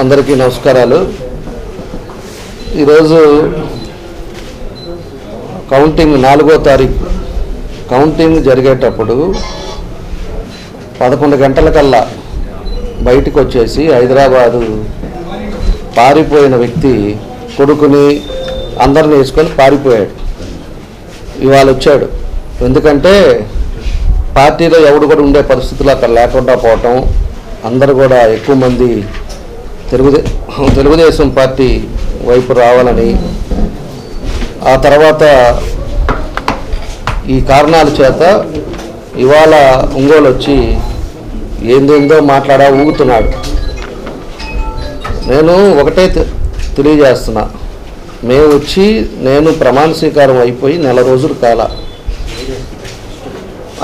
అందరికీ నమస్కారాలు. ఈరోజు కౌంటింగ్ నాలుగో తారీఖు. కౌంటింగ్ జరిగేటప్పుడు పదకొండు గంటలకల్లా బయటకు వచ్చేసి హైదరాబాదు పారిపోయిన వ్యక్తి కొడుకుని అందరిని వేసుకొని పారిపోయాడు. ఇవాళ వచ్చాడు. ఎందుకంటే పార్టీలో ఎవడు కూడా ఉండే పరిస్థితులు అక్కడ లేకుండా పోవటం అందరు కూడా ఎక్కువ మంది తెలుగుదే తెలుగుదేశం పార్టీ వైపు రావాలని ఆ తర్వాత ఈ కారణాల చేత ఇవాళ ఒంగోలు వచ్చి ఏందేందో మాట్లాడా ఊగుతున్నాడు. నేను ఒకటే తెలియజేస్తున్నా. మేము వచ్చి నేను ప్రమాణ స్వీకారం అయిపోయి నెల రోజులు కాల.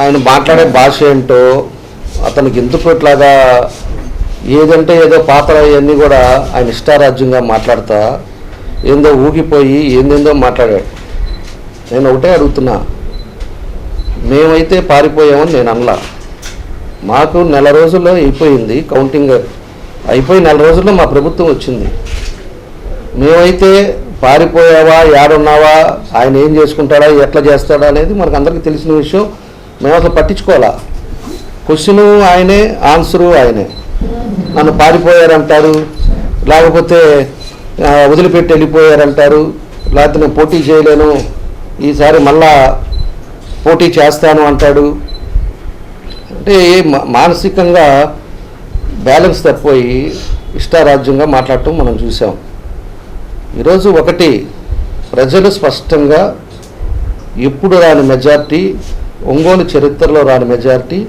ఆయన మాట్లాడే భాష ఏంటో అతనికి ఎందుకు ఇట్లాగా ఏదంటే ఏదో పాత్ర అవన్నీ కూడా ఆయన ఇష్టారాజ్యంగా మాట్లాడతా ఏందో ఊగిపోయి ఏందేందో మాట్లాడాడు. నేను ఒకటే అడుగుతున్నా. మేమైతే పారిపోయామని నేను అనలా. మాకు నెల రోజుల్లో అయిపోయింది కౌంటింగ్. అయిపోయి నెల రోజుల్లో మా ప్రభుత్వం వచ్చింది. మేమైతే పారిపోయావా ఏడున్నావా ఆయన ఏం చేసుకుంటాడా ఎట్లా చేస్తాడా అనేది మనకు అందరికీ తెలిసిన విషయం. మేము అసలు పట్టించుకోవాలా? క్వశ్చను ఆయనే ఆన్సరు ఆయనే. నన్ను పారిపోయారంటారు లేకపోతే వదిలిపెట్టి వెళ్ళిపోయారంటారు లేకపోతే నేను పోటీ చేయలేను ఈసారి మళ్ళా పోటీ చేస్తాను అంటాడు. అంటే మా- మానసికంగా బ్యాలెన్స్ తప్పిపోయి ఇష్టారాజ్యంగా మాట్లాడటం మనం చూసాం. ఈరోజు ఒకటి ప్రజలు స్పష్టంగా ఎప్పుడు రాని మెజార్టీ ఒంగోలు చరిత్రలో రాని మెజార్టీ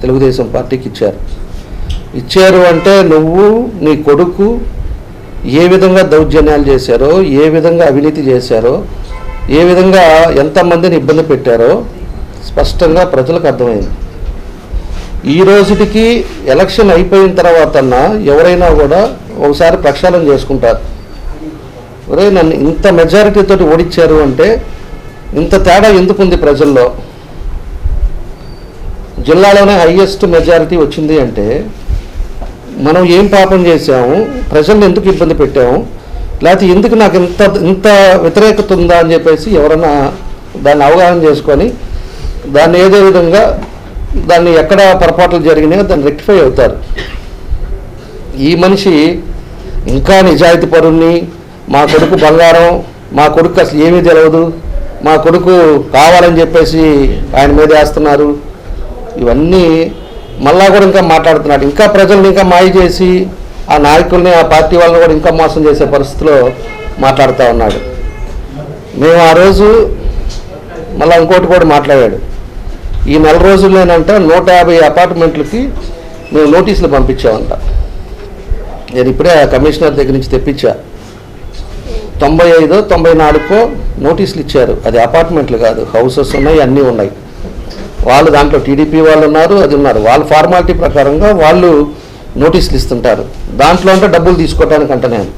తెలుగుదేశం పార్టీకి ఇచ్చారు. ఇచ్చారు అంటే నువ్వు నీ కొడుకు ఏ విధంగా దౌర్జన్యాలు చేశారో ఏ విధంగా అవినీతి చేశారో ఏ విధంగా ఎంతమందిని ఇబ్బంది పెట్టారో స్పష్టంగా ప్రజలకు అర్థమైంది. ఈ రోజుటికి ఎలక్షన్ అయిపోయిన తర్వాత ఎవరైనా కూడా ఒకసారి ప్రక్షాళన చేసుకుంటారు. ఒరే నన్ను ఇంత మెజారిటీతో ఓడించారు అంటే ఇంత తేడా ఎందుకుంది ప్రజల్లో? జిల్లాలోనే హైయెస్ట్ మెజారిటీ వచ్చింది అంటే మనం ఏం పాపం చేసాము ప్రజల్ని ఎందుకు ఇబ్బంది పెట్టాము? లేకపోతే ఎందుకు నాకు ఇంత ఇంత వ్యతిరేకత ఉందా అని చెప్పేసి ఎవరన్నా దాన్ని అవగాహన చేసుకొని దాన్ని ఏదో విధంగా దాన్ని ఎక్కడ పొరపాట్లు జరిగినాయో దాన్ని రెక్టిఫై అవుతారు. ఈ మనిషి ఇంకా నిజాయితీ పరుణ్ణి మా కొడుకు బంగారం మా కొడుకు అసలు ఏమీ తెలియదు మా కొడుకు కావాలని చెప్పేసి ఆయన మీద వేస్తున్నారు. ఇవన్నీ మళ్ళా కూడా ఇంకా మాట్లాడుతున్నాడు. ఇంకా ప్రజల్ని ఇంకా మాయ చేసి ఆ నాయకుల్ని ఆ పార్టీ వాళ్ళని కూడా ఇంకా మోసం చేసే పరిస్థితిలో మాట్లాడుతూ ఉన్నాడు. మేము ఆ రోజు మళ్ళీ ఇంకోటి కూడా మాట్లాడాడు. ఈ నెల రోజుల్లోనంట నూట యాభై అపార్ట్మెంట్లకి మేము నోటీసులు పంపించామంట. నేను ఇప్పుడే ఆ కమిషనర్ దగ్గర నుంచి తెప్పించా. తొంభై ఐదో తొంభై నాలుగుకో నోటీసులు ఇచ్చారు. అది అపార్ట్మెంట్లు కాదు హౌసెస్ ఉన్నాయి అన్నీ ఉన్నాయి. వాళ్ళు దాంట్లో టీడీపీ వాళ్ళు ఉన్నారు అది ఉన్నారు. వాళ్ళ ఫార్మాలిటీ ప్రకారంగా వాళ్ళు నోటీసులు ఇస్తుంటారు. దాంట్లో అంటే డబ్బులు తీసుకోవటానికి అంట నేను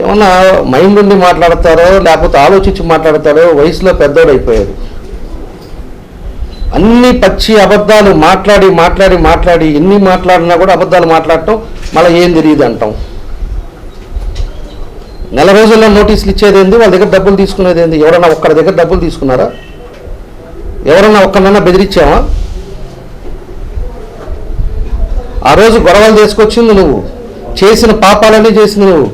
ఏమన్నా మైండ్ ఉండి మాట్లాడతారో లేకపోతే ఆలోచించి మాట్లాడతారో వయసులో పెద్దోడు అయిపోయారు. అన్ని పచ్చి అబద్ధాలు మాట్లాడి మాట్లాడి మాట్లాడి ఎన్ని మాట్లాడినా కూడా అబద్ధాలు మాట్లాడటం మళ్ళీ ఏం తెలియదు అంటాం. నెల రోజుల్లో నోటీసులు ఇచ్చేది ఏంది? వాళ్ళ దగ్గర డబ్బులు తీసుకునేది ఏంది? ఎవరన్నా ఒక్కరి దగ్గర డబ్బులు తీసుకున్నారా? ఎవరన్నా ఒక్కనన్నా బెదిరించావా? ఆ రోజు గొడవలు తీసుకొచ్చింది నువ్వు. చేసిన పాపాలన్నీ చేసింది నువ్వు.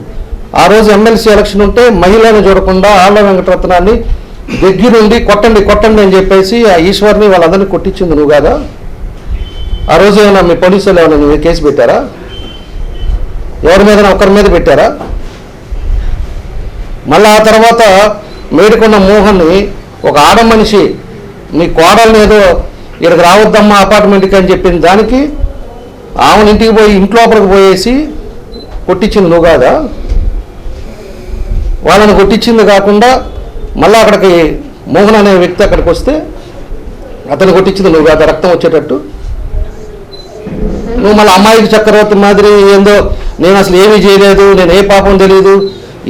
ఆ రోజు ఎమ్మెల్సీ ఎలక్షన్ ఉంటే మహిళను చూడకుండా ఆళ్ళ వెంకటరత్నాన్ని దగ్గరుండి కొట్టండి కొట్టండి అని చెప్పేసి ఆ ఈశ్వర్ని వాళ్ళందరినీ కొట్టించింది నువ్వు కాదా? ఆ రోజు ఏమైనా మీ పోలీసులు ఏమైనా నువ్వు కేసు పెట్టారా? ఎవరి మీద ఒకరి మీద పెట్టారా? మళ్ళీ ఆ తర్వాత మేడుకున్న మోహన్ని ఒక ఆడ మనిషి మీ కోడల్ని ఏదో ఇక్కడికి రావద్దమ్మా అపార్ట్మెంట్కి అని చెప్పింది దానికి ఆమెను ఇంటికి పోయి ఇంట్లోపలికి పోయేసి కొట్టించింది నువ్వు కాదా? వాళ్ళని కొట్టించింది కాకుండా మళ్ళీ అక్కడికి మోహన్ అనే వ్యక్తి అక్కడికి వస్తే అతను కొట్టించింది నువ్వు కాదా? రక్తం వచ్చేటట్టు. నువ్వు మళ్ళీ అమ్మాయికి చక్రవర్తి మాదిరి ఏందో నేను అసలు ఏమీ చేయలేదు నేను ఏ పాపం తెలియదు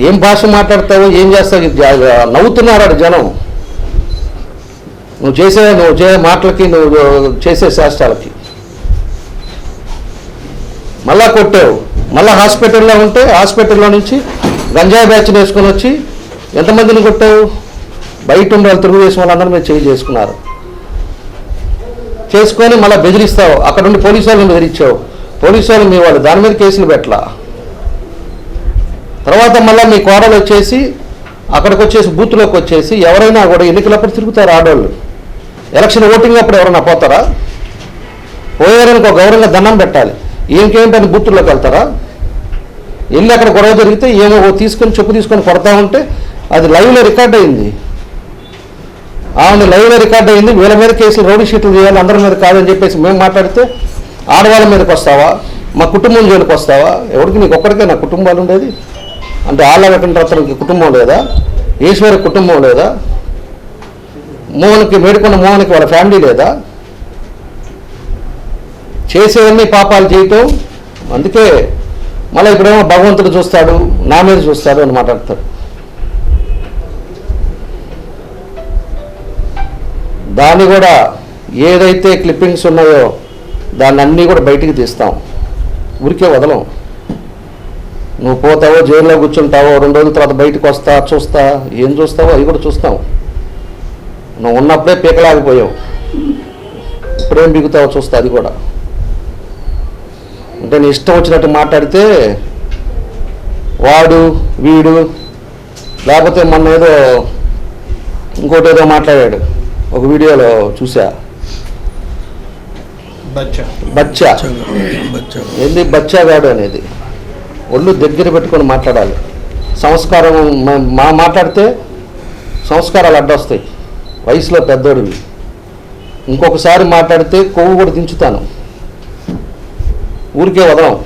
ఏం భాష మాట్లాడతావు ఏం చేస్తావు? నవ్వుతున్నారు జనం. నువ్వు చేసే నువ్వు చే మాటలకి నువ్వు చేసే శాస్త్రాలకి. మళ్ళా కొట్టావు. మళ్ళీ హాస్పిటల్లో ఉంటే హాస్పిటల్లో నుంచి గంజాయి బ్యాచ్ వేసుకొని వచ్చి ఎంతమందిని కొట్టావు? బయట ఉండే వాళ్ళు తెలుగుదేశం వాళ్ళందరూ మీరు చేయి చేసుకున్నారు. చేసుకొని మళ్ళీ బెదిరిస్తావు. అక్కడ ఉండి పోలీసు వాళ్ళని బెదిరించావు. పోలీసు వాళ్ళు మీ వాళ్ళు దాని మీద కేసులు పెట్టలా. తర్వాత మళ్ళీ మీ కోడలు వచ్చేసి అక్కడికి వచ్చేసి బూత్లోకి వచ్చేసి ఎవరైనా కూడా ఎన్నికలప్పుడు తిరుగుతారు ఆడవాళ్ళు ఎలక్షన్ ఓటింగ్ అప్పుడు ఎవరైనా పోతారా? పోయారని ఒక గౌరవంగా దండం పెట్టాలి. ఏంకేంటని బూత్లోకి వెళ్తారా? వెళ్ళి అక్కడ గొడవ జరిగితే ఏమో ఓ తీసుకొని చెప్పు తీసుకొని కొడతా ఉంటే అది లైవ్లో రికార్డ్ అయింది. ఆమె లైవ్లో రికార్డ్ అయింది. వీళ్ళ మీద కేసులు రౌడీ షీట్లు చేయాలి అందరి మీద కాదని చెప్పేసి మేము మాట్లాడితే ఆడవాళ్ళ మీదకి వస్తావా? మా కుటుంబం జోలికి వస్తావా? ఎవరికి? నీకు ఒక్కడికే నా కుటుంబాలు ఉండేది? అంటే ఆళ్ళ వెంకటరత్నకి కుటుంబం లేదా? ఈశ్వరి కుటుంబం లేదా? మోహన్కి మేడుకున్న మోహన్కి వాళ్ళ ఫ్యామిలీ లేదా? చేసేవన్నీ పాపాలు చేయటం. అందుకే మళ్ళీ ఇప్పుడేమో భగవంతుడు చూస్తాడు నా మీద చూస్తాడు అని మాట్లాడతాడు. దాన్ని కూడా ఏదైతే క్లిప్పింగ్స్ ఉన్నాయో దాన్ని అన్నీ కూడా బయటికి తీస్తాం. ఊరికే వదలం. నువ్వు పోతావో జైల్లో కూర్చుంటావో రెండు రోజుల తర్వాత బయటకు వస్తా చూస్తా ఏం చూస్తావో అవి కూడా చూస్తాం. నువ్వు ఉన్నప్పుడే పీకలాగిపోయావు. ఇప్పుడేం బిగుతావో చూస్తా అది కూడా. అంటే నీ ఇష్టం వచ్చినట్టు మాట్లాడితే వాడు వీడు లేకపోతే మొన్న ఏదో ఇంకోటి ఏదో మాట్లాడాడు. ఒక వీడియోలో చూసా బచ్చా. బచ్చా. ఏంది బచ్చాగాడు అనేది? ఒళ్ళు దగ్గర పెట్టుకొని మాట్లాడాలి. సంస్కారం మా మాట్లాడితే సంస్కారాలు అడ్డొస్తాయి. వయసులో పెద్దోడివి. ఇంకొకసారి మాట్లాడితే కొవ్వు కూడా దించుతాను. ఊరికే వదలం.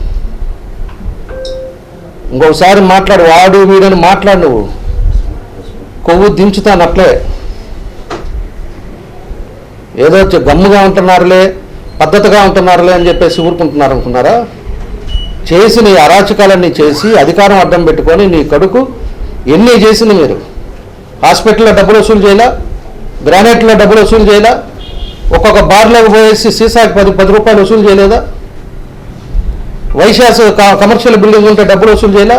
ఇంకొకసారి మాట్లాడు వాడు వీడని మాట్లాడు నువ్వు. కొవ్వు దించుతాను అట్లే. ఏదో గమ్ముగా ఉంటున్నారులే పద్ధతిగా ఉంటున్నారులే అని చెప్పేసి ఊరుకుంటున్నారు అనుకున్నారా? చేసి నీ అరాచకాలన్నీ చేసి అధికారం అడ్డం పెట్టుకొని నీ కడుకు ఎన్ని చేసింది మీరు? హాస్పిటల్లో డబ్బులు వసూలు చేయాలా? గ్రానైట్లో డబ్బులు వసూలు చేయాలా? ఒక్కొక్క బార్లోకి పోయేసి సీసాకి పది పది రూపాయలు వసూలు చేయలేదా? వైశాస్ కమర్షియల్ బిల్డింగ్ ఉంటే డబ్బులు వసూలు చేయాలా?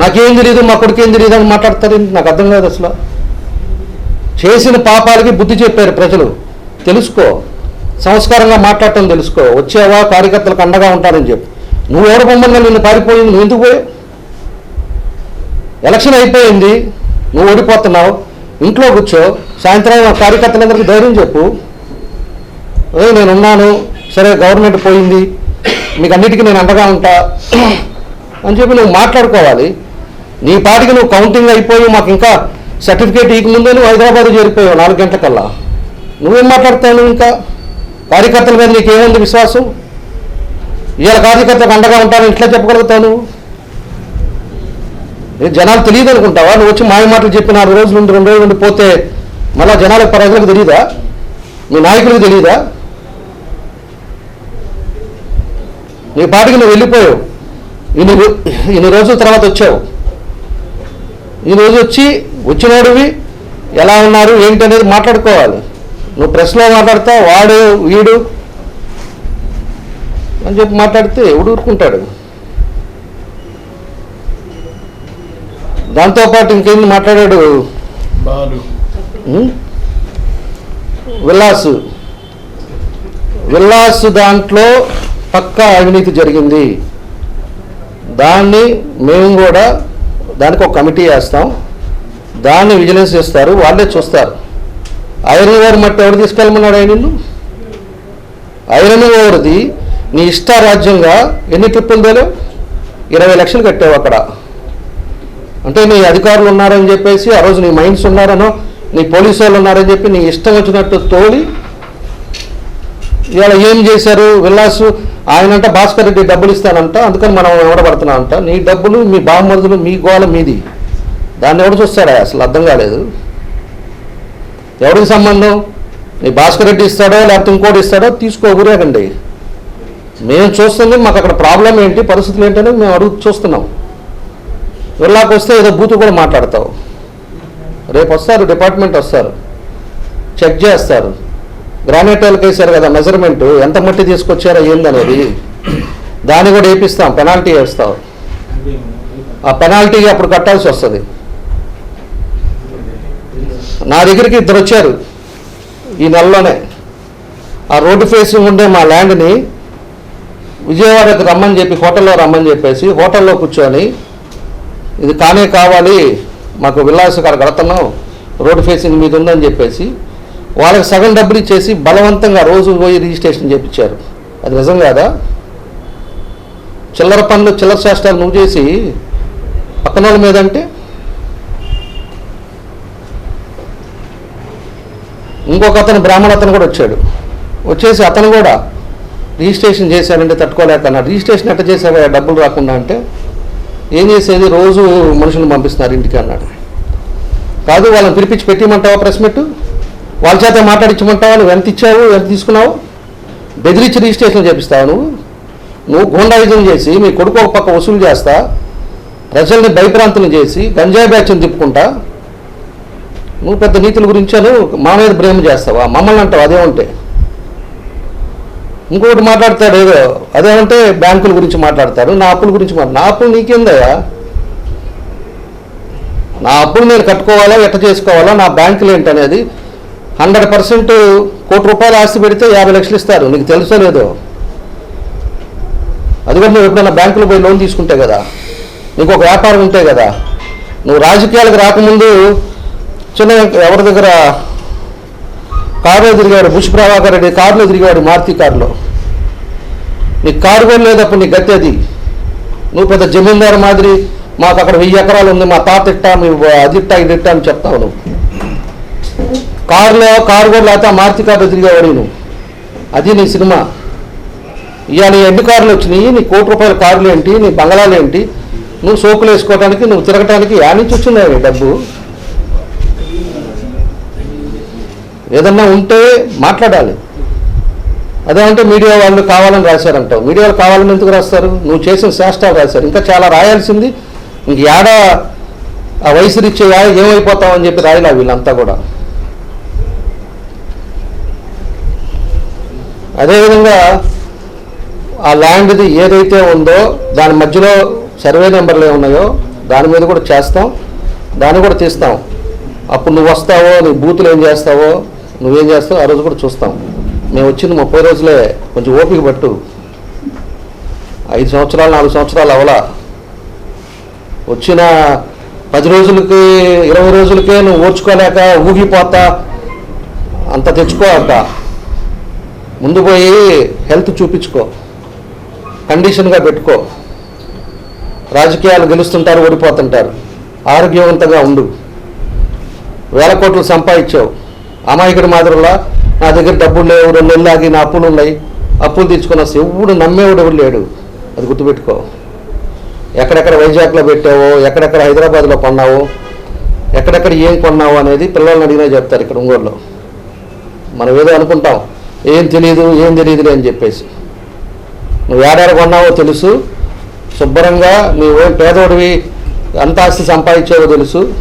నాకేం తెలియదు మా కొడుకు ఏం తెలియదు అని మాట్లాడతారు నాకు అర్థం కాదు అసలు. చేసిన పాపాలకి బుద్ధి చెప్పారు ప్రజలు. తెలుసుకో సంస్కారంగా మాట్లాడటం తెలుసుకో. వచ్చేవా కార్యకర్తలకు అండగా ఉంటానని చెప్పి. నువ్వు ఎవరు పొమ్మంగా నిన్ను పారిపోయింది? నువ్వు ఎందుకు పోయావు ఎలక్షన్ అయిపోయింది. నువ్వు ఓడిపోతున్నావు. ఇంట్లో కూర్చో సాయంత్రం కార్యకర్తలందరికీ ధైర్యం చెప్పు. ఏ నేను ఉన్నాను సరే గవర్నమెంట్ పోయింది. మీకు అన్నిటికీ నేను అండగా ఉంటా. అని చెప్పి నువ్వు మాట్లాడుకోవాలి. నీ పాటికి నువ్వు కౌంటింగ్ అయిపోయి మాకు ఇంకా సర్టిఫికేట్ ఇక నువ్వు హైదరాబాద్ చేరిపోయావు నాలుగు గంటలకల్లా. నువ్వేం మాట్లాడతావు నువ్వు ఇంకా? కార్యకర్తల మీద నీకు ఏముంది విశ్వాసం? ఇవాళ కార్యకర్తలకు అండగా ఉంటాను ఇట్లా చెప్పగలుగుతావు నువ్వు? జనాలు తెలియదు అనుకుంటావా నువ్వు వచ్చి మాయ మాటలు చెప్పి నాలుగు రోజులు నుండి రెండు రోజులు ఉండి పోతే మళ్ళా జనాలకు ప్రజలకు తెలియదా మీ నాయకులకు తెలియదా నీ పాటికి నువ్వు వెళ్ళిపోయావు. ఇన్ని ఇన్ని రోజుల తర్వాత వచ్చావు. ఈ రోజు వచ్చి వచ్చినోడివి ఎలా ఉన్నారు ఏంటి అనేది మాట్లాడుకోవాలి. నువ్వు ప్రెస్లో మాట్లాడతా వాడు వీడు అని చెప్పి మాట్లాడితే ఎవడు ఊరుకుంటాడు? దాంతోపాటు ఇంకేంది మాట్లాడాడు? విల్లాసు. విల్లాసు దాంట్లో పక్కా అవినీతి జరిగింది. దాన్ని మేము కూడా దానికి ఒక కమిటీ వేస్తాం. దాన్ని విజిలెన్స్ చేస్తారు వాళ్ళే చూస్తారు. ఐరన్ ఓవర్ మట్టి ఎవరు తీసుకెళ్ళమన్నాడు ఆయన నిన్ను? ఐరన్ ఓవర్ది నీ ఇష్టారాజ్యంగా ఎన్ని ట్రిప్పులు తేలేవు? ఇరవై లక్షలు కట్టావు అక్కడ. అంటే నీ అధికారులు ఉన్నారని చెప్పేసి ఆ రోజు నీ మైండ్స్ ఉన్నారనో నీ పోలీసు వాళ్ళు ఉన్నారని చెప్పి నీ ఇష్టం వచ్చినట్టు తోలి ఇవాళ ఏం చేశారు? విల్లాసు ఆయనంట భాస్కర్ రెడ్డి డబ్బులు ఇస్తానంట అందుకని మనం ఎవడబడుతున్నాం అంట. నీ డబ్బులు మీ బామ్మదులు మీ గోల మీది. దాన్ని ఎవడు చూస్తాడా? అసలు అర్థం కాలేదు. ఎవరికి సంబంధం? నీ భాస్కర్ రెడ్డి ఇస్తాడో లేకపోతే ఇంకోటి ఇస్తాడో తీసుకో ఊరేగండి. మేము చూస్తుంది మాకు అక్కడ ప్రాబ్లం ఏంటి పరిస్థితులు ఏంటనేది మేము అడుగు చూస్తున్నాం. వెళ్ళాక వస్తే ఏదో బూతు కూడా మాట్లాడతావు. రేపు వస్తారు డిపార్ట్మెంట్ వస్తారు. చెక్ చేస్తారు. గ్రానైట్ వాళ్ళకి వేశారు కదా మెజర్మెంట్ ఎంత మట్టి తీసుకొచ్చారో ఏందనేది. దాన్ని కూడా వేపిస్తాం పెనాల్టీ వేస్తాం. ఆ పెనాల్టీ అప్పుడు కట్టాల్సి వస్తుంది. నా దగ్గరికి ఇద్దరు వచ్చారు ఈ నెలలోనే. ఆ రోడ్డు ఫేసింగ్ ఉండే మా ల్యాండ్ని విజయవాడకు రమ్మని చెప్పి హోటల్లో రమ్మని చెప్పేసి హోటల్లో కూర్చొని ఇది కానే కావాలి మాకు విలాస్ కాడ కడుతున్నాం రోడ్డు ఫేసింగ్ మీద ఉందని చెప్పేసి వాళ్ళకి సగం డబ్బులు ఇచ్చేసి బలవంతంగా రోజు పోయి రిజిస్ట్రేషన్ చేయించారు అది నిజం కాదా? చిల్లర పనులు చిల్లర శాస్త్రాలు నువ్వు చేసి పక్కన వాళ్ళ మీద అంటే? ఇంకొక అతను బ్రాహ్మణ అతను కూడా వచ్చాడు. వచ్చేసి అతను కూడా రిజిస్ట్రేషన్ చేశానంటే తట్టుకోలేక రిజిస్ట్రేషన్ ఎట్ట చేసావా డబ్బులు రాకుండా అంటే? ఏం చేసేది? రోజు మనుషులను పంపిస్తున్నారు ఇంటికి అన్నాడు. కాదు వాళ్ళని పిలిపించి పెట్టిమంటావా ప్రెస్ మీట్? వాళ్ళ చేత మాట్లాడించమంటావా నువ్వు ఎంత ఇచ్చావు? ఎంత తీసుకున్నావు? బెదిరించి రిజిస్ట్రేషన్ చేపిస్తావు నువ్వు? నువ్వు గూండాయుధం చేసి మీ కొడుకు ఒక పక్క వసూలు చేస్తా ప్రజల్ని భయప్రాంతులు చేసి గంజాయి బ్యాచ్ని తిప్పుకుంటా నువ్వు పెద్ద నీతుల గురించాను మా మీద ప్రేమ చేస్తావా? మమ్మల్ని అంటావు? అదే ఉంటే ఇంకొకటి మాట్లాడతాడు ఏదో అదేమంటే బ్యాంకుల గురించి మాట్లాడతాడు. నా అప్పుల గురించి మాట్లాడు నా అప్పులు నీకేందయ్యా? నా అప్పులు నేను కట్టుకోవాలా ఎట్ట చేసుకోవాలా? నా బ్యాంకులు ఏంటనేది హండ్రెడ్ పర్సెంట్ కోటి రూపాయలు ఆస్తి పెడితే యాభై లక్షలు ఇస్తారు. నీకు తెలుసో లేదో? అది కూడా నువ్వు ఎప్పుడైనా బ్యాంకులో పోయి లోన్ తీసుకుంటే కదా నీకు ఒక వ్యాపారం ఉంటే కదా నువ్వు రాజకీయాలకు రాకముందు చిన్న ఎవరి దగ్గర కారులో తిరిగాడు బుష్ ప్రభాకర్ రెడ్డి కారులో తిరిగాడు మారుతి కారులో. నీకు కారు కూడా లేదప్పుడు నీ గతి అది. నువ్వు పెద్ద జమీందారు మాదిరి మాకు అక్కడ వెయ్యి ఎకరాలు ఉంది మా తాత ఇట్టా మీ అదిట్టా ఇదిట్టా అని చెప్తావు నువ్వు. కారులో కారు కూడా లేకపోతే మార్చి కాదు తిరిగేవాడు నువ్వు. అది నీ సినిమా. ఇవాళ నీ ఎన్ని కార్లు వచ్చినాయి? నీ కోటి రూపాయల కార్లు ఏంటి? నీ బంగళాలు ఏంటి? నువ్వు సోకులు వేసుకోవడానికి నువ్వు తిరగటానికి యా నుంచి డబ్బు? ఏదన్నా ఉంటే మాట్లాడాలి. అదేమంటే మీడియా వాళ్ళు కావాలని రాశారంటావు మీడియా వాళ్ళు కావాలని ఎందుకు రాస్తారు? నువ్వు చేసిన శాస్త్రాలు రాశారు. ఇంకా చాలా రాయాల్సింది. ఇంక ఏడ ఆ వయసు రీత్యా యాడ అని చెప్పి రాయలే వీళ్ళంతా కూడా. అదేవిధంగా ఆ ల్యాండ్ది ఏదైతే ఉందో దాని మధ్యలో సర్వే నెంబర్లు ఏమున్నాయో దాని మీద కూడా చేస్తాం. దాన్ని కూడా తీస్తాం. అప్పుడు నువ్వు వస్తావో నీ బూతులు ఏం చేస్తావో నువ్వేం చేస్తావో ఆ రోజు కూడా చూస్తాం. మేము వచ్చిన ముప్పై రోజులే కొంచెం ఓపిక పట్టు. ఐదు సంవత్సరాలు నాలుగు సంవత్సరాలు అవలా. వచ్చిన పది రోజులకి ఇరవై రోజులకే నువ్వు ఓర్చుకోలేక ఊగిపోతా. అంత తెచ్చుకో అంట ముందు పోయి హెల్త్ చూపించుకో. కండిషన్గా పెట్టుకో. రాజకీయాలు గెలుస్తుంటారు ఓడిపోతుంటారు. ఆరోగ్యవంతంగా ఉండు. వేల కోట్లు సంపాదించావు. అమాయకుడి మాదిరిలా నా దగ్గర డబ్బులు లేవు రెండు నెలలు ఆగి నా అప్పులు ఉన్నాయి. అప్పులు తీసుకున్న ఎవడు నమ్మేవాడు ఎవడు లేడు. అది గుర్తుపెట్టుకో. ఎక్కడెక్కడ వైజాగ్లో పెట్టావో ఎక్కడెక్కడ హైదరాబాద్లో కొన్నావో ఎక్కడెక్కడ ఏం కొన్నావు అనేది పిల్లల్ని అడిగినా చెప్తారు ఇక్కడ ఒంగోలులో. మనం ఏదో అనుకుంటాం. ఏం తెలియదు ఏం తెలియదులే అని చెప్పేసి. నువ్వు ఏడాడ కొన్నావో తెలుసు. శుభ్రంగా నువ్వేం పేదోడివి ఎంత ఆస్తి సంపాదించావో తెలుసు.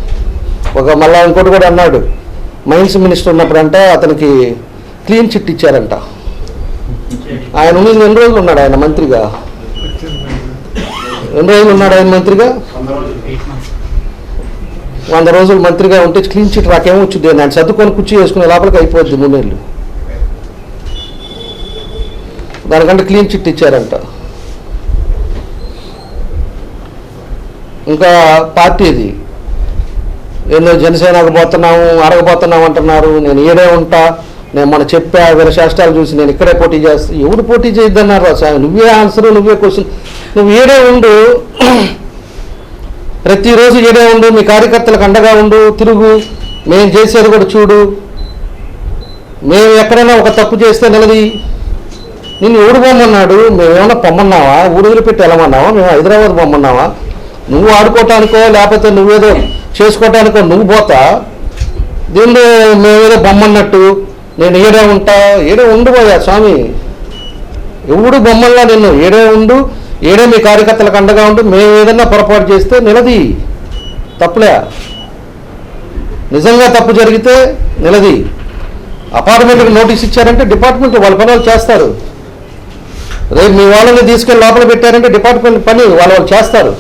ఒక మళ్ళా ఇంకోటి కూడా అన్నాడు. మైన్స్ మినిస్టర్ ఉన్నప్పుడంటే అతనికి క్లీన్ చిట్ ఇచ్చారంట. ఆయన ఉన్నది ఎన్ని రోజులు ఉన్నాడు ఆయన మంత్రిగా. ఎన్ని రోజులు ఉన్నాడు ఆయన మంత్రిగా? వంద రోజులు మంత్రిగా ఉంటే క్లీన్ చిట్ రాకేమో వచ్చింది ఆయన సర్దుకొని కుర్చీ వేసుకునే లోపలికి అయిపోద్ది మూడేళ్ళు. దానికంటే క్లీన్ చిట్ ఇచ్చారంట. ఇంకా పార్టీది ఏదో జనసేనకు పోతున్నాము అడగబోతున్నాం అంటున్నారు నేను ఏడే ఉంటా నేను మన చెప్పా వేరే శాస్త్రాలు చూసి నేను ఇక్కడే పోటీ చేస్తా. ఎవడు పోటీ చేయొద్దన్నారు సార్? నువ్వే ఆన్సర్ నువ్వే క్వశ్చన్ నువ్వు ఈడే ఉండు. ప్రతిరోజు ఈడే ఉండు. మీ కార్యకర్తలకు అండగా ఉండు. తిరుగు. మేము చేసేది కూడా చూడు. మేము ఎక్కడైనా ఒక తప్పు చేస్తే నిలది. నిన్ను ఎవడు పొమ్మన్నాడు? మేమేమన్నా పొమ్మన్నావా? ఊరు వదిలిపెట్టి వెళ్ళమన్నావా? మేము హైదరాబాద్ పొమ్మన్నావా? నువ్వు ఆడుకోవటానికో లేకపోతే నువ్వేదో చేసుకోవటానికో నువ్వు పోతా. దీనిలో మేమేదో బొమ్మన్నట్టు. నేను ఏడే ఉంటా? ఏడే ఉండిపోయా స్వామి. ఎవడు బొమ్మల్లా నిన్ను? ఏడే ఉండు? ఏడే మీ కార్యకర్తలకు అండగా ఉండు? మేము ఏదన్నా పొరపాటు చేస్తే నిలది. తప్పులే. నిజంగా తప్పు జరిగితే నిలది. అపార్ట్మెంట్కి నోటీస్ ఇచ్చారంటే డిపార్ట్మెంట్ వాళ్ళ పనులు చేస్తారు. రేపు మీ వాళ్ళని తీసుకెళ్ళి లోపల పెట్టారంటే డిపార్ట్మెంట్ పని వాళ్ళు వాళ్ళు చేస్తారు.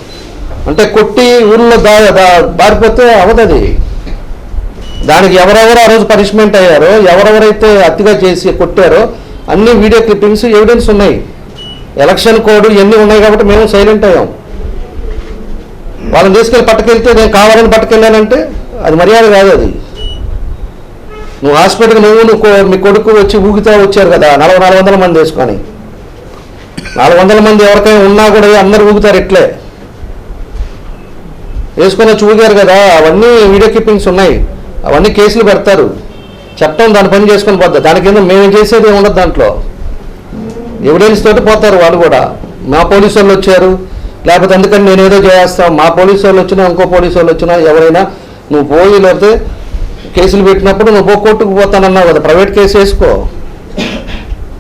అంటే కొట్టి ఊళ్ళో దా దా- బారిపోతే అవదది. దానికి ఎవరెవరు ఆ రోజు పనిష్మెంట్ అయ్యారో ఎవరెవరైతే అతిగా చేసి కొట్టారో అన్ని వీడియో క్లిప్పింగ్స్ ఎవిడెన్స్ ఉన్నాయి. ఎలక్షన్ కోడ్ ఇవన్నీ ఉన్నాయి కాబట్టి మేము సైలెంట్ అయ్యాం. వాళ్ళని తీసుకెళ్ళి పట్టుకెళ్తే నేను కావాలని పట్టుకెళ్ళానంటే అది మర్యాద కాదు అది. నువ్వు హాస్పిటల్కి నువ్వు నువ్వు కో- మీ కొడుకు వచ్చి ఊగితే వచ్చారు కదా నలభై నాలుగు వందల మంది వేసుకొని. నాలుగు వందల మంది ఎవరికైనా ఉన్నా కూడా అందరు ఊగుతారు ఇట్లే. వేసుకొని వచ్చి ఊగారు కదా అవన్నీ వీడియో క్లిప్పింగ్స్ ఉన్నాయి. అవన్నీ కేసులు పెడతారు. చట్టం దాని పని చేసుకొని పోతారు దాని కింద మేము చేసేది ఉండదు దాంట్లో. ఎవిడెన్స్ తోటి పోతారు వాళ్ళు కూడా. మా పోలీసు వాళ్ళు వచ్చారు. లేకపోతే అందుకని నేను ఏదో చేస్తాం. మా పోలీసు వాళ్ళు వచ్చినా ఇంకో పోలీసు వాళ్ళు వచ్చినా ఎవరైనా నువ్వు పోయి లేకపోతే కేసులు పెట్టినప్పుడు నువ్వు కోర్టుకు పోతానన్నావు కదా. ప్రైవేట్ కేసు వేసుకో.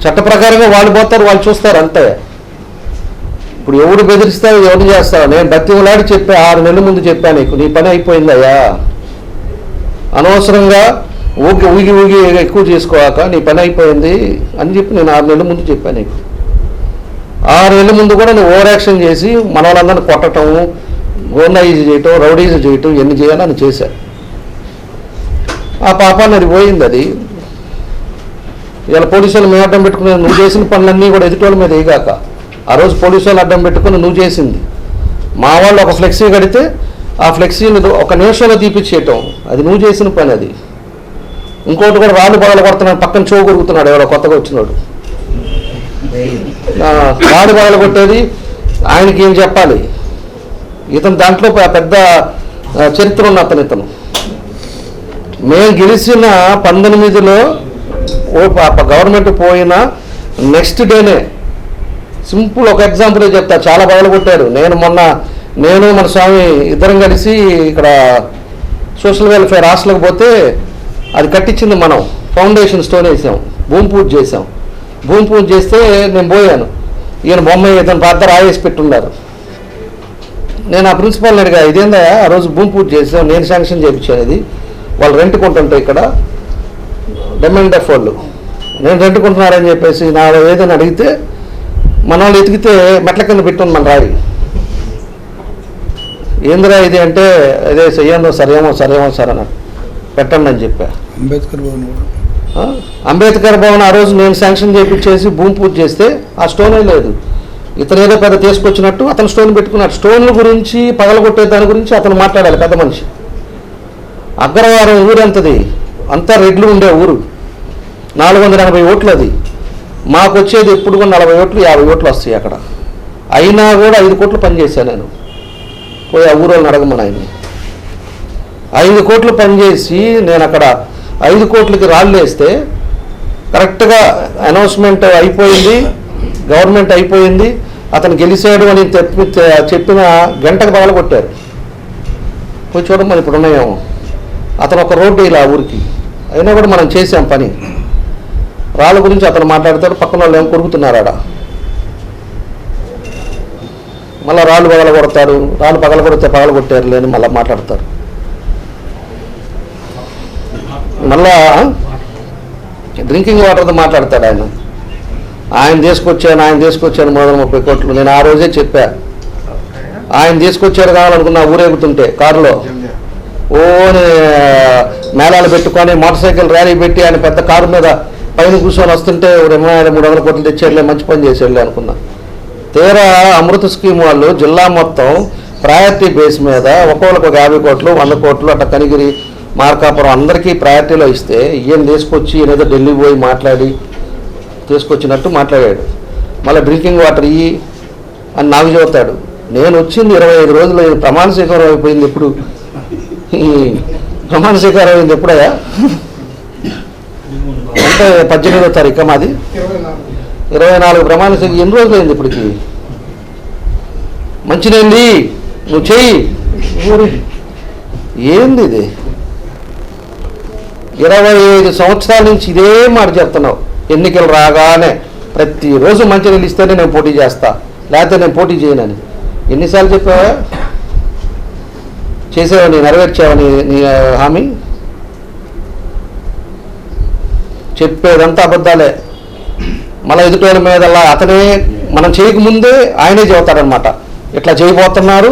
చట్ట ప్రకారంగా వాళ్ళు పోతారు వాళ్ళు చూస్తారు అంతే. ఇప్పుడు ఎవడు బెదిరిస్తావు ఎవరు చేస్తావు నేను బతిమలాడి చెప్పా ఆరు నెలల ముందు చెప్పాను నీకు. నీ పని అయిపోయిందయ్యా. అనవసరంగా ఊగి ఊగి ఊగి ఎక్కువ చేసుకోవాక నీ పని అయిపోయింది అని చెప్పి నేను ఆరు నెలల ముందు చెప్పాను నీకు. ఆరు నెలల ముందు కూడా నువ్వు ఓవర్ యాక్షన్ చేసి మన వాళ్ళందరినీ కొట్టడం గోండాయిజ్ చేయటం రౌడీజ్ చేయటం ఎన్ని చేయాలని చేశాను ఆ పాపాన్ని అది పోయింది అది. ఇలా పోలీసు వాళ్ళు మేము అడ్డం పెట్టుకుని నువ్వు చేసిన పనులన్నీ కూడా ఎదుటి వాళ్ళ మీద వేయగాక. ఆ రోజు పోలీసు వాళ్ళు అడ్డం పెట్టుకుని నువ్వు చేసింది. మా వాళ్ళు ఒక ఫ్లెక్సీ కడితే ఆ ఫ్లెక్సీని ఒక నిమిషంలో తీపిచ్చేయటం. అది నువ్వు చేసిన పని అది. ఇంకోటి కూడా రాళ్ళు బొడలు కొడుతున్నాడు పక్కన చో కొరుకుతున్నాడు ఎవరో కొత్తగా వచ్చినాడు. రాళ్ళు బొడలు కొట్టేది ఆయనకి ఏం చెప్పాలి? ఇతను దాంట్లో పెద్ద చరిత్ర ఉన్న అతను ఇతను. మేము గెలిచిన పంతొమ్మిదిలో ఓ గవర్నమెంట్ పోయిన నెక్స్ట్ డేనే. సింపుల్ ఒక ఎగ్జాంపుల్ చెప్తా చాలా బదులు కొట్టారు. నేను మొన్న నేను మన స్వామి ఇద్దరం కలిసి ఇక్కడ సోషల్ వెల్ఫేర్ హాస్టల్కి పోతే అది కట్టించింది మనం. ఫౌండేషన్ స్టోన్ వేసాం. భూమి పూజ చేసాం. భూమి పూజ చేస్తే నేను పోయాను. ఈయన బొమ్మ ఇతను పాత్ర రాయేసి పెట్టున్నారు. నేను ఆ ప్రిన్సిపాల్ని అడిగా ఇదేందా? ఆ రోజు భూమి పూజ చేసాం నేను శాంక్షన్ చేయించాను ఇది. వాళ్ళు రెంట్ కొంటుంటే ఇక్కడ డెమెండెఫ్ వాళ్ళు. నేను రెంట్ కొంటున్నారని చెప్పేసి నా ఏదైనా అడిగితే మన వాళ్ళు ఎతికితే మెట్ల కింద పెట్టుంది మన రాయి. ఏందిరా ఇది అంటే అదే చెయ్యందో సరేమో సరేమో సరే అన్నాడు. పెట్టండి అని చెప్పా. అంబేద్కర్ భవన్? అంబేద్కర్ భవన్ ఆ రోజు నేను శాంక్షన్ చేయించేసి భూమి పూజ చేస్తే ఆ స్టోనే లేదు. ఇతను ఏదో పెద్ద తీసుకొచ్చినట్టు అతను స్టోన్ పెట్టుకున్నాడు. స్టోన్ల గురించి పగలగొట్టే దాని గురించి అతను మాట్లాడాలి పెద్ద మనిషి. అగ్రవారం ఊరు ఎంతది అంతా రెడ్లు ఉండే ఊరు. నాలుగు వందల ఎనభై ఓట్లు అది మాకు వచ్చేది ఎప్పుడు కూడా నలభై ఓట్లు యాభై ఓట్లు వస్తాయి అక్కడ. అయినా కూడా ఐదు కోట్లు పనిచేశాను నేను. పోయి ఆ ఊరోళ్ళని అడగమని ఆయన్ని. ఐదు కోట్లు పనిచేసి నేను అక్కడ ఐదు కోట్లకి రాళ్ళు వేస్తే కరెక్ట్గా అనౌన్స్మెంట్ అయిపోయింది గవర్నమెంట్ అయిపోయింది అతను గెలిచాడు అని చెప్పి చెప్పిన గంటకు పగలగొట్టారు కొట్టారు. పోయి చూడమని ఇప్పుడు ఉన్నాయేమో. అతను ఒక రోడ్డు ఇలా ఊరికి. అయినా కూడా మనం చేసాం పని. రాళ్ళ గురించి అతను మాట్లాడతాడు పక్కన వాళ్ళు ఏమో కొరుకుతున్నారు ఆడ మళ్ళీ రాళ్ళు పగల కొడతారు రాళ్ళు పగల కొడితే పగల కొట్టారు లేని మళ్ళీ మాట్లాడతారు. మళ్ళా డ్రింకింగ్ వాటర్తో మాట్లాడతాడు ఆయన. ఆయన తీసుకొచ్చాను ఆయన తీసుకొచ్చాను మూడు వందల ముప్పై కోట్లు. నేను ఆ రోజే చెప్పా. ఆయన తీసుకొచ్చాడు కావాలనుకున్నా ఊరేగుతుంటే కారులో. ఓని మేళాలు పెట్టుకొని మోటార్ సైకిల్ ర్యాలీ పెట్టి ఆయన పెద్ద కారు మీద పైన కూర్చొని వస్తుంటే రెండు ఆయన మూడు వందల కోట్లు తెచ్చేయలే మంచి పని చేసేళ్ళే అనుకున్నా. తీరా అమృత స్కీమ్ వాళ్ళు జిల్లా మొత్తం ప్రయారిటీ బేస్ మీద ఒక్కొక్కరికి ఒక యాభై కోట్లు వంద కోట్లు అట్లా కనిగిరి మార్కాపురం అందరికీ ప్రయారిటీలో ఇస్తే ఈయన తీసుకొచ్చి ఈయనేదో ఢిల్లీ పోయి మాట్లాడి తీసుకొచ్చినట్టు మాట్లాడాడు. మళ్ళీ డ్రింకింగ్ వాటర్ ఇయ్యి అని నాకు చెబుతాడు. నేను వచ్చింది ఇరవై ఐదు రోజులు ప్రమాణ స్వీకారం అయిపోయింది ఎప్పుడు? ఈ ప్రమాణ స్వీకారం అయింది ఎప్పుడయ్యా? అంటే పద్దెనిమిదో తారీఖు మాది? ఇరవై నాలుగు ప్రమాణ స్వీకారం ఎన్ని రోజులు అయింది ఇప్పటికి? మంచిదేంది. నువ్వు చెయ్యి. ఊరి ఏంది ఇది? ఇరవై ఐదు సంవత్సరాల నుంచి ఇదే మాట చెప్తున్నావు. ఎన్నికలు రాగానే ప్రతిరోజు మంచి నీళ్ళు ఇస్తేనే నేను పోటీ చేస్తా. లేకపోతే నేను పోటీ చేయనని ఎన్నిసార్లు చెప్పావా? చేసావా? నేను నెరవేర్చావని నీ హామీ? చెప్పేదంతా అబద్ధాలే. మళ్ళీ ఎదుటి మీద అతనే మనం చేయకముందే ఆయనే చెబుతారనమాట ఇట్లా చేయబోతున్నారు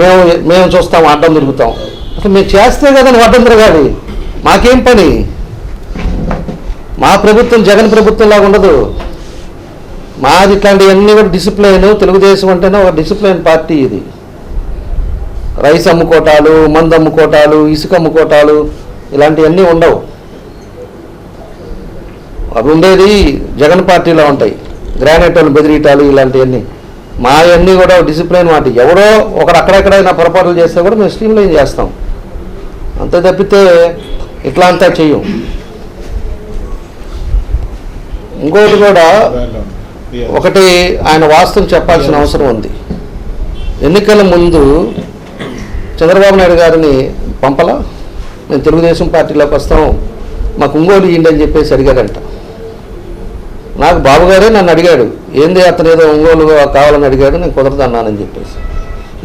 మేము మేము చూస్తాం అడ్డం తిరుగుతాం. అసలు మేము చేస్తే కదా నువ్వు అడ్డం తిరగాలి. మాకేం పని? మా ప్రభుత్వం జగన్ ప్రభుత్వం లాగా ఉండదు. మాది ఇట్లాంటివన్నీ కూడా డిసిప్లైన్ తెలుగుదేశం అంటేనే ఒక డిసిప్లైన్ పార్టీ ఇది. రైస్ అమ్ముకోటాలు మందు అమ్ముకోటాలు ఇసుక అమ్ముకోటాలు ఇలాంటివన్నీ ఉండవు. అవి ఉండేది జగన్ పార్టీలో ఉంటాయి. గ్రానైట్ బెదిరీటాలు ఇలాంటివన్నీ. మా అన్నీ కూడా డిసిప్లైన్ వాటి. ఎవరో ఒకడు అక్కడెక్కడైనా పొరపాట్లు చేస్తే కూడా మేము స్ట్రీమ్లైన్ చేస్తాం. అంతే తప్పితే ఇట్లా అంతా చెయ్యం. ఇంకోటి కూడా ఒకటి ఆయన వాస్తవం చెప్పాల్సిన అవసరం ఉంది. ఎన్నికల ముందు చంద్రబాబు నాయుడు గారిని పంపలా? మేము తెలుగుదేశం పార్టీలోకి వస్తాం. మాకు ఒంగోలు ఇయ్యండి అని చెప్పేసి అడిగారంట నాకు బాబుగారే నన్ను అడిగాడు ఏంది అతను ఏదో ఒంగోలు కావాలని అడిగాడు నేను కుదరదు అన్నానని చెప్పేసి.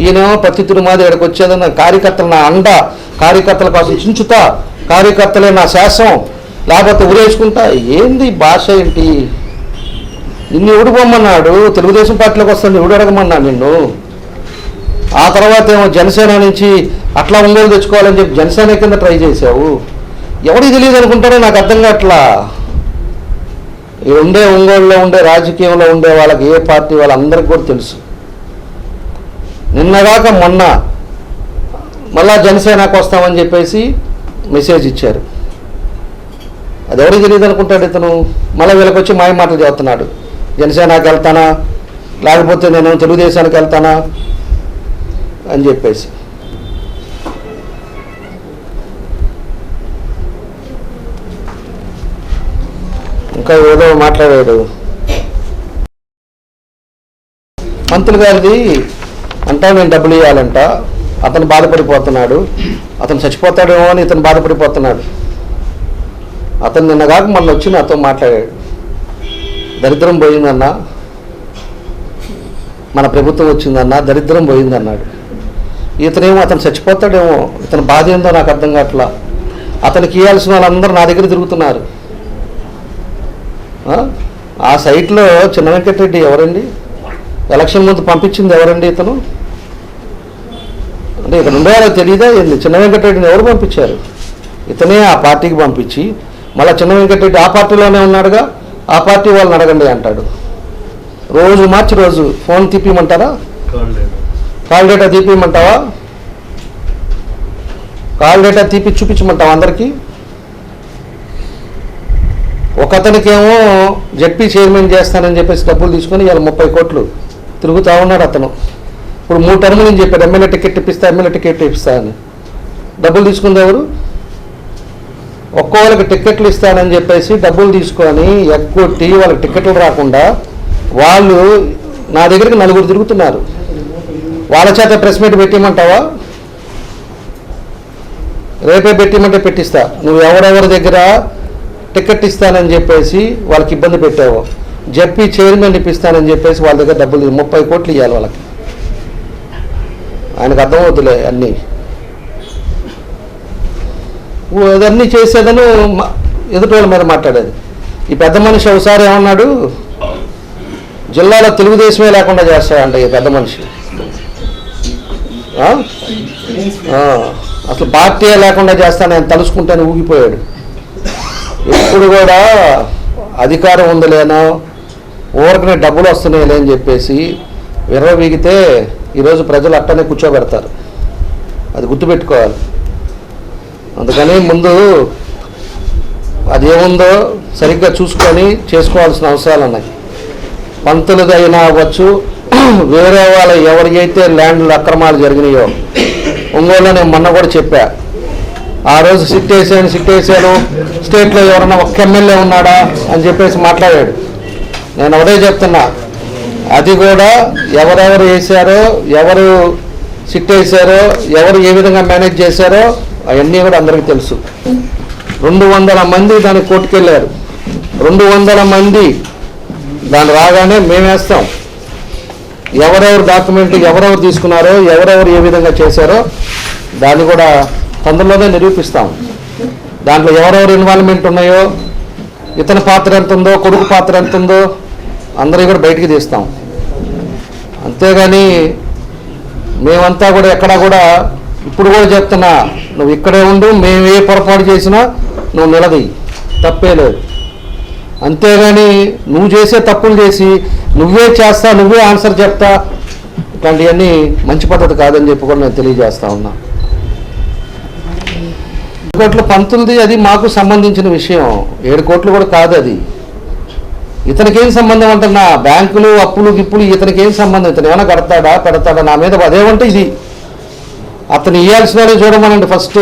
ఈయనేమో పత్తితుడు తిరుమాది ఇక్కడికి వచ్చేది నా కార్యకర్తలు నా అండ కార్యకర్తల కోసం చించుతా కార్యకర్తలే నా శాసం లేకపోతే ఉరేసుకుంటా. ఏంది భాష ఏంటి? నిన్ను ఎవడు పొమ్మన్నాడు? తెలుగుదేశం పార్టీలోకి వస్తాను ఎవడు అడగమన్నాడు నిన్ను? ఆ తర్వాత ఏమో జనసేన నుంచి అట్లా ఒంగోలు తెచ్చుకోవాలని చెప్పి జనసేన కింద ట్రై చేసావు ఎవరికి తెలియదు అనుకుంటారో నాకు అర్థం కావట్లా? ఉండే ఒంగోలులో ఉండే రాజకీయంలో ఉండే వాళ్ళకి ఏ పార్టీ వాళ్ళందరికీ కూడా తెలుసు. నిన్నగాక మొన్న మళ్ళా జనసేనకు వస్తామని చెప్పేసి మెసేజ్ ఇచ్చారు. అది ఎవరికి తెలియదు అనుకుంటాడు ఇతను? మళ్ళీ వీళ్ళకి వచ్చి మాయ మాటలు చెబుతున్నాడు జనసేనకి వెళ్తానా? లేకపోతే నేను తెలుగుదేశానికి వెళ్తానా? అని చెప్పేసి. ఇంకా ఏదో మాట్లాడాడు మంత్రులు గారిది అంటా నేను డబ్బులు ఇవ్వాలంట అతను బాధపడిపోతున్నాడు. అతను చచ్చిపోతాడేమో అని ఇతను బాధపడిపోతున్నాడు. అతను నిన్న కాక మొన్న వచ్చి నాతో మాట్లాడాడు. దరిద్రం పోయిందన్న మన ప్రభుత్వం వచ్చిందన్న దరిద్రం పోయిందన్నాడు. ఇతనేమో అతను చచ్చిపోతాడేమో ఇతని బాధ ఏందో నాకు అర్థం కావట్లా. అతనికి ఇవ్వాల్సిన వాళ్ళందరూ నా దగ్గర తిరుగుతున్నారు. ఆ? సైట్లో చిన్న వెంకటరెడ్డి ఎవరండి? ఎలక్షన్ ముందు పంపించింది ఎవరండి ఇతను? అంటే ఇతను ఉండేవాళ్ళో తెలియదా ఏంది? చిన్న వెంకటరెడ్డిని ఎవరు పంపించారు? ఇతనే ఆ పార్టీకి పంపించి మళ్ళీ చిన్న వెంకటరెడ్డి ఆ పార్టీలోనే ఉన్నాడుగా? ఆ పార్టీ వాళ్ళని అడగండి అంటాడు. రోజు మార్చి రోజు ఫోన్ తిప్పిమంటారా? కాల్ డేటా తీపిమంటావా? కాల్ డేటా తీపి చూపించమంటావా అందరికీ? ఒకతనికేమో చెప్పి జడ్పీ చైర్మన్ చేస్తానని చెప్పేసి డబ్బులు తీసుకొని ఇవాళ ముప్పై కోట్లు తిరుగుతూ ఉన్నాడు అతను. ఇప్పుడు మూడు టర్ములు నేను చెప్పాడు? ఎమ్మెల్యే టికెట్ ఇప్పిస్తా ఎమ్మెల్యే టికెట్ ఇప్పిస్తా అని. డబ్బులు తీసుకుంది ఎవరు? ఒక్కోళ్ళకి టికెట్లు ఇస్తానని చెప్పేసి డబ్బులు తీసుకొని ఎక్కొట్టి వాళ్ళకి టికెట్లు రాకుండా వాళ్ళు నా దగ్గరికి నలుగురు తిరుగుతున్నారు. వాళ్ళ చేత ప్రెస్ మీట్ పెట్టిమంటావా? రేపే పెట్టిమంటే పెట్టిస్తా. నువ్వు ఎవరెవరి దగ్గర టికెట్ ఇస్తానని చెప్పేసి వాళ్ళకి ఇబ్బంది పెట్టావు. జడ్పీ చైర్మన్ ఇప్పిస్తానని చెప్పేసి వాళ్ళ దగ్గర డబ్బులు ముప్పై కోట్లు ఇవ్వాలి వాళ్ళకి. ఆయనకు అర్థమవుతులే అన్నీ. అదన్నీ చేసేదని ఎదుటి వాళ్ళ మీద మాట్లాడేది. ఈ పెద్ద మనిషి ఒకసారి ఏమన్నాడు? జిల్లాలో తెలుగుదేశమే లేకుండా చేస్తాడంట ఈ పెద్ద మనిషి. అసలు పార్టీ లేకుండా చేస్తాను ఆయన తలుసుకుంటాను ఊగిపోయాడు. ఎప్పుడు కూడా అధికారం ఉందిలేనో? ఊరికనే డబ్బులు వస్తున్నాయిలే అని చెప్పేసి విర్రవీగితే ఈరోజు ప్రజలు అట్టనే కూర్చోబెడతారు. అది గుర్తుపెట్టుకోవాలి. అందుకని ముందు అది ఏముందో సరిగ్గా చూసుకొని చేసుకోవాల్సిన అవసరాలు ఉన్నాయి. పంతులదైనా అయినా అవ్వచ్చు వేరే వాళ్ళ ఎవరికైతే ల్యాండ్లు అక్రమాలు జరిగినాయో ఒంగోలులో నేను మొన్న కూడా చెప్పా. ఆ రోజు సిట్ వేసాను సిట్ వేసాను స్టేట్లో ఎవరన్నా ఒక్క ఎమ్మెల్యే ఉన్నాడా అని చెప్పేసి మాట్లాడాడు. నేను ఒకటే చెప్తున్నా. అది కూడా ఎవరెవరు వేశారో ఎవరు సిట్ వేశారో ఎవరు ఏ విధంగా మేనేజ్ చేశారో అవన్నీ కూడా అందరికీ తెలుసు. రెండు వందల మంది దాన్ని కోర్టుకెళ్ళారు. రెండు వందల మంది దాన్ని రాగానే మేమేస్తాం ఎవరెవరు డాక్యుమెంట్ ఎవరెవరు తీసుకున్నారో ఎవరెవరు ఏ విధంగా చేశారో దాన్ని కూడా తొందరలోనే నిరూపిస్తాం. దాంట్లో ఎవరెవరు ఇన్వాల్వ్మెంట్ ఉన్నాయో ఇతని పాత్ర ఎంత ఉందో కొడుకు పాత్ర ఎంత ఉందో అందరూ కూడా బయటికి తీస్తాం. అంతేగాని మేమంతా కూడా ఎక్కడా కూడా ఇప్పుడు కూడా చెప్తున్నా నువ్వు ఇక్కడే ఉండు మేము ఏ పొరపాటు చేసినా నువ్వు నిలది తప్పే లేదు. అంతేగాని నువ్వు చేసే తప్పులు చేసి నువ్వే చేస్తా నువ్వే ఆన్సర్ చెప్తా ఇట్లాంటివన్నీ మంచి పద్ధతి కాదని చెప్పి కూడా నేను తెలియజేస్తా ఉన్నా. కోట్ల పంతులది అది మాకు సంబంధించిన విషయం. ఏడు కోట్లు కూడా కాదు అది. ఇతనికి ఏం సంబంధం అంటున్నా బ్యాంకులు అప్పులు గిప్పులు ఇతనికి ఏం సంబంధం? ఇతను ఏమైనా కడతాడా పెడతాడా? నా మీద అదేమంటే ఇది. అతను ఇవ్వాల్సిన చూడమనండి ఫస్ట్.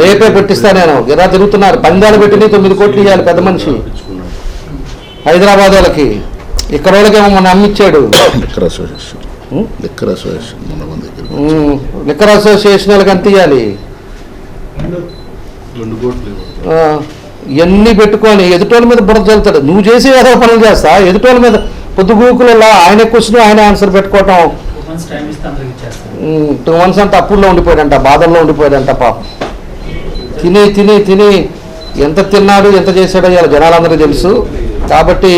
రేపే పెట్టిస్తా నేను. గిరా తిరుగుతున్నారు. పందాలు పెట్టిన తొమ్మిది కోట్లు ఇవ్వాలి పెద్ద మనిషి. హైదరాబాద్ వాళ్ళకి ఇక్కడ వాళ్ళకేమో మొన్న అమ్మిచ్చాడు. Liquor association. వాళ్ళకి అంత ఇవ్వాలి ఇవన్నీ పెట్టుకొని ఎదుటోళ్ళ మీద బురద చల్లుతాడు నువ్వు చేసి ఏదో పనులు చేస్తా. ఎదుటోళ్ళ మీద పొద్దుగూకులలో ఆయన క్వశ్చన్ ఆయన ఆన్సర్ పెట్టుకోవటం. టూ మంత్స్ అంతా అప్పుల్లో ఉండిపోయాడంట బాధల్లో ఉండిపోయాడంట పాపం. తిని తిని తిని ఎంత తిన్నాడు ఎంత చేశాడో ఇలా జనాలందరికీ తెలుసు. కాబట్టి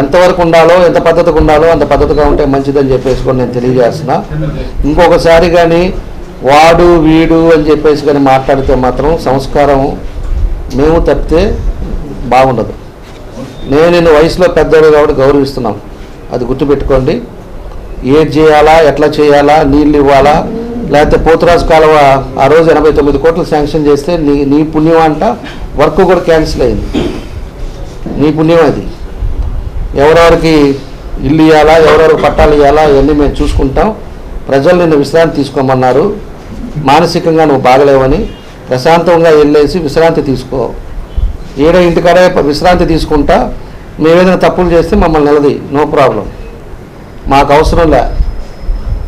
ఎంతవరకు ఉండాలో ఎంత పద్ధతిగా ఉండాలో అంత పద్ధతిగా ఉంటే మంచిదని చెప్పేసి కూడా నేను తెలియజేస్తున్నా. ఇంకొకసారి కానీ వాడు వీడు అని చెప్పేసి కానీ మాట్లాడితే మాత్రం సంస్కారం మేము తప్పితే బాగుండదు. నేను నిన్ను వయసులో పెద్దోడు కాబట్టి గౌరవిస్తున్నాం. అది గుర్తుపెట్టుకోండి. ఏది చేయాలా ఎట్లా చేయాలా నీళ్ళు ఇవ్వాలా లేకపోతే పోతురాజు కాలువ ఆ రోజు ఎనభై తొమ్మిది కోట్లు శాంక్షన్ చేస్తే నీ నీ పుణ్యం అంట వర్క్ కూడా క్యాన్సిల్ అయింది. నీ పుణ్యం అది. ఎవరెవరికి ఇల్లు ఇవ్వాలా ఎవరెవరికి పట్టాలు ఇవ్వాలా ఇవన్నీ మేము చూసుకుంటాం. ప్రజలు నిన్ను విశ్రాంతి తీసుకోమన్నారు. మానసికంగా నువ్వు బాగలేవని ప్రశాంతంగా వెళ్ళేసి విశ్రాంతి తీసుకో. ఏడో ఇంటికాడే విశ్రాంతి తీసుకుంటా మేము ఏదైనా తప్పులు చేస్తే మమ్మల్ని నిలది నో ప్రాబ్లం. మాకు అవసరం లే.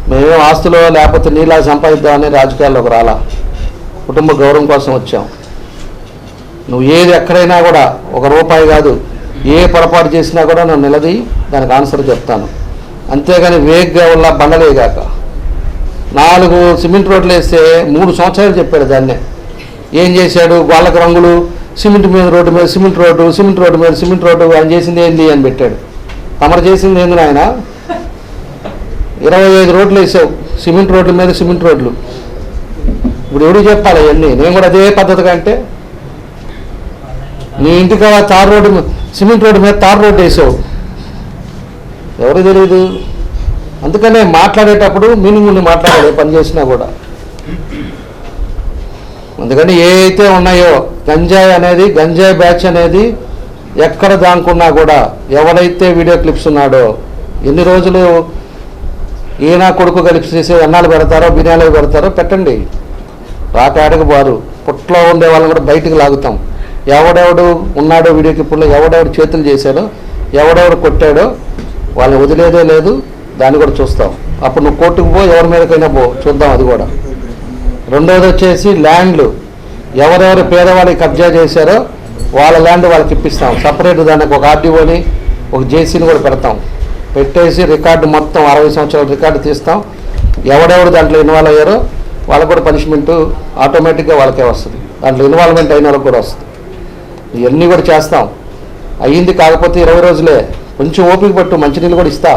మేమేం ఆస్తులో లేకపోతే నీలా సంపాదిద్దామని రాజకీయాల్లోకి రాలా. కుటుంబ గౌరవం కోసం వచ్చాం. నువ్వు ఏది ఎక్కడైనా కూడా ఒక రూపాయి కాదు ఏ పొరపాటు చేసినా కూడా నన్ను నిలది దానికి ఆన్సర్ చెప్తాను. అంతేగాని వేగ్గా వల్ల బండలేగాక. నాలుగు సిమెంట్ రోడ్లు వేస్తే మూడు సంవత్సరాలు చెప్పాడు దాన్నే. ఏం చేశాడు? వాళ్ళకు రంగులు సిమెంట్ మీద రోడ్డు మీద సిమెంట్ రోడ్డు సిమెంట్ రోడ్డు మీద సిమెంట్ రోడ్డు ఆయన చేసింది ఏంది అని పెట్టాడు. తమరు చేసింది ఏంది ఆయన ఇరవై ఐదు రోడ్లు వేసావు సిమెంట్ రోడ్ల మీద సిమెంట్ రోడ్లు. ఇప్పుడు ఎవడు చెప్పాలి అవన్నీ నేను కూడా అదే పద్ధతిగా అంటే నీ ఇంటికి తార్ రోడ్డు సిమెంట్ రోడ్డు మీద తార్ రోడ్డు వేసావు. ఎవరు తెలియదు అందుకనే మాట్లాడేటప్పుడు మీనింగ్ ఉండి మాట్లాడాలి పని చేసినా కూడా. అందుకని ఏ అయితే ఉన్నాయో గంజాయి అనేది గంజాయి బ్యాచ్ అనేది ఎక్కడ దాంకున్నా కూడా ఎవరైతే వీడియో క్లిప్స్ ఉన్నాడో ఎన్ని రోజులు ఈయన కొడుకు కలిపి చేసే అన్నాలు పెడతారో బిర్యానీలు పెడతారో పెట్టండి. రాకాడకు బారు. పుట్లో ఉండే వాళ్ళని కూడా బయటికి లాగుతాం. ఎవడెవడు ఉన్నాడో వీడియో క్లిప్పుల్లో ఎవడెవడు చేతులు చేశాడో ఎవడెవడు కొట్టాడో వాళ్ళని వదిలేదే లేదు. దాన్ని కూడా చూస్తాం. అప్పుడు నువ్వు కోర్టుకు పో ఎవరి మీదకైనా పో చూద్దాం అది కూడా. రెండవది వచ్చేసి ల్యాండ్లు. ఎవరెవరు పేదవాళ్ళకి కబ్జా చేశారో వాళ్ళ ల్యాండ్ వాళ్ళకి ఇప్పిస్తాం. సపరేట్ దానికి ఒక ఆర్డీఓని ఒక జేసీని కూడా పెడతాం. పెట్టేసి రికార్డు మొత్తం అరవై సంవత్సరాల రికార్డు తీస్తాం. ఎవడెవరు దాంట్లో ఇన్వాల్వ్ అయ్యారో వాళ్ళకు కూడా పనిష్మెంట్ ఆటోమేటిక్గా వాళ్ళకే వస్తుంది. దాంట్లో ఇన్వాల్వ్మెంట్ అయిన వాళ్ళకి కూడా వస్తుంది. ఇవన్నీ కూడా చేస్తాం. అయ్యింది కాకపోతే ఇరవై రోజులే. కొంచెం ఓపిక పట్టు మంచినీళ్ళు కూడా ఇస్తా.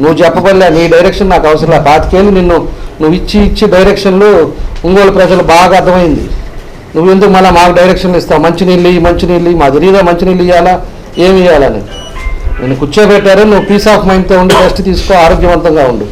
నువ్వు చెప్పబడలే నీ డైరెక్షన్ నాకు అవసరం లేదు. పాతికేళ్ళు నిన్ను నువ్వు ఇచ్చి ఇచ్చి డైరెక్షన్లు ఒంగోలు ప్రజలు బాగా అర్థమైంది. నువ్వు ఎందుకు మళ్ళీ మాకు డైరెక్షన్లు ఇస్తావు? మంచినీళ్ళు ఇవి మంచినీళ్ళు మా తెలియదా మంచినీళ్ళు ఇవ్వాలా ఏమి ఇవ్వాలని నేను కూర్చోబెట్టారు. నువ్వు పీస్ ఆఫ్ మైండ్తో ఉండి రెస్ట్ తీసుకో ఆరోగ్యవంతంగా ఉండు.